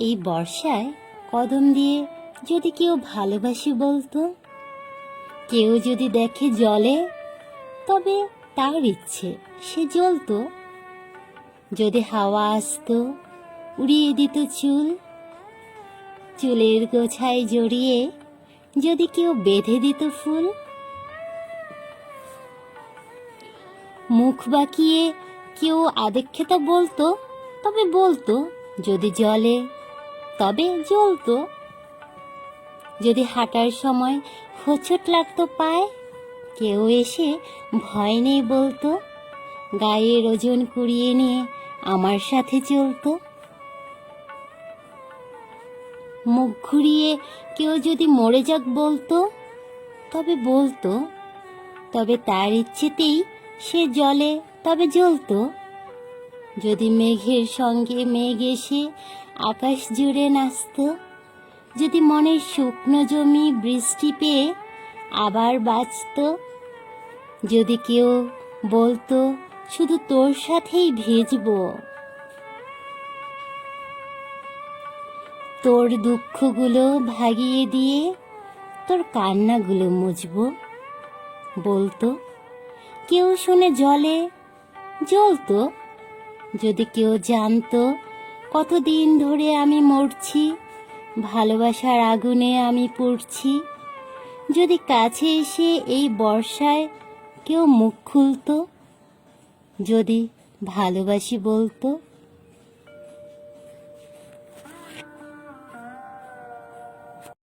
এই বর্ষায় কদম দিয়ে যদি কেউ ভালোবাসি বলতো, কেউ যদি দেখে জলে, তবে তার ইচ্ছে সে জ্বলতো। যদি হাওয়া আসতো, উড়িয়ে দিত চুল, চুলের গোছায় জড়িয়ে যদি কেউ বেঁধে দিত ফুল। মুখ বাঁকিয়ে কেউ আদেক্ষেতা বলতো, তবে বলতো যদি জলে তবে জ্বলতো। যদি হাঁটার সময় হোঁচট লাগতো পায়, কেউ এসে ভয় নেই বলতো, গায়ের ওজন কুড়িয়ে নিয়ে আমার সাথে চলতো। মুখ ঘুরিয়ে কেউ যদি মরে যাক বলতো, তবে বলতো, তবে তার ইচ্ছেতেই সে জলে, তবে জ্বলতো। যদি মেঘের সঙ্গে মেঘ এসে আকাশ জুড়ে নাচতো, যদি মনের শুকনো জমি বৃষ্টি পেয়ে আবার বাঁচতো, যদি কেউ বলতো, শুধু তোর সাথেই ভিজবো। তোর দুঃখগুলো ভাগিয়ে দিয়ে তোর কান্নাগুলো মুছবো, বলতো। কেউ শুনে জলে, জ্বলতো? যদি কেউ জানতো কতদিন ধরে আমি মরছি, ভালোবাসার আগুনে আমি পড়ছি, যদি কাছে এসে এই বর্ষায় কেউ মুখ খুলত, যদি ভালোবাসি বলতো